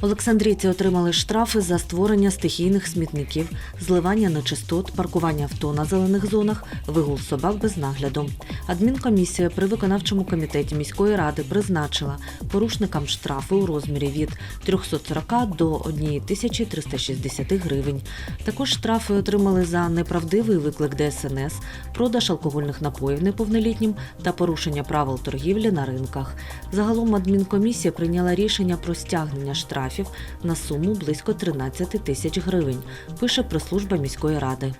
Олександрійці отримали штрафи за створення стихійних смітників, зливання нечистот, паркування авто на зелених зонах, вигул собак без нагляду. Адмінкомісія при виконавчому комітеті міської ради призначила порушникам штрафи у розмірі від 340 до 1360 гривень. Також штрафи отримали за неправдивий виклик ДСНС, продаж алкогольних напоїв неповнолітнім та порушення правил торгівлі на ринках. Загалом адмінкомісія прийняла рішення про стягнення штрафів на суму близько 13 тисяч гривень, пише прес-служба міської ради.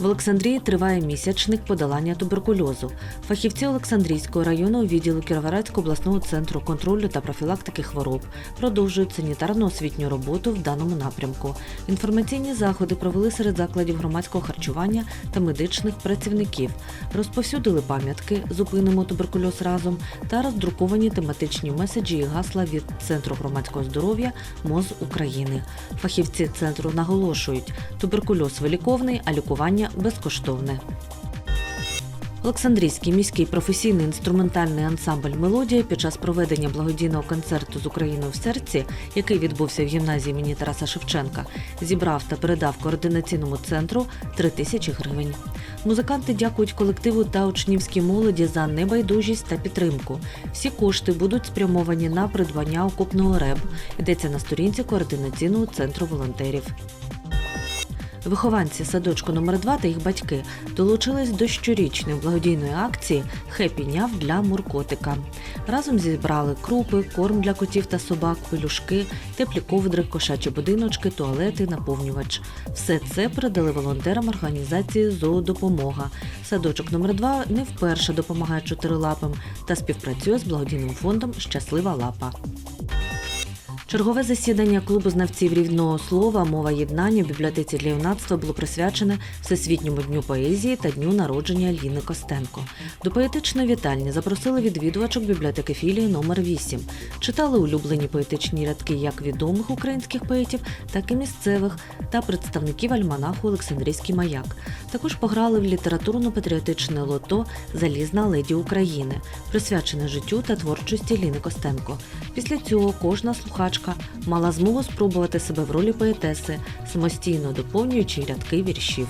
В Олександрії триває місячник подолання туберкульозу. Фахівці Олександрійського районного відділу Кіровоградського обласного центру контролю та профілактики хвороб продовжують санітарно-освітню роботу в даному напрямку. Інформаційні заходи провели серед закладів громадського харчування та медичних працівників, розповсюдили пам'ятки Зупинимо туберкульоз разом та роздруковані тематичні меседжі і гасла від Центру громадського здоров'я МОЗ України. Фахівці центру наголошують, туберкульоз виліковний, а лікування безкоштовне. Олександрійський міський професійний інструментальний ансамбль Мелодія під час проведення благодійного концерту з Україною в серці, який відбувся в гімназії імені Тараса Шевченка, зібрав та передав координаційному центру 3 тисячі гривень. Музиканти дякують колективу та учнівській молоді за небайдужість та підтримку. Всі кошти будуть спрямовані на придбання окопного реб. Йдеться на сторінці координаційного центру волонтерів. Вихованці садочку номер 2 та їх батьки долучились до щорічної благодійної акції Хеппі няв для муркотика. Разом зібрали крупи, корм для котів та собак, пелюшки, теплі ковдри, кошачі будиночки, туалети, наповнювач. Все це передали волонтерам організації Зоодопомога. Садочок номер 2 не вперше допомагає чотирилапим та співпрацює з благодійним фондом Щаслива лапа. Чергове засідання клубу знавців рівного слова Мова єднання в бібліотеці для юнацтва було присвячене Всесвітньому дню поезії та дню народження Ліни Костенко. До поетичної вітальні запросили відвідувачок бібліотеки філії номер 8 Читали улюблені поетичні рядки як відомих українських поетів, так і місцевих та представників альманаху Олександрійський маяк. Також пограли в літературно-патріотичне лото Залізна леді України, присвячене життю та творчості Ліни Костенко. Після цього кожна слухачка мала змогу спробувати себе в ролі поетеси, самостійно доповнюючи рядки віршів.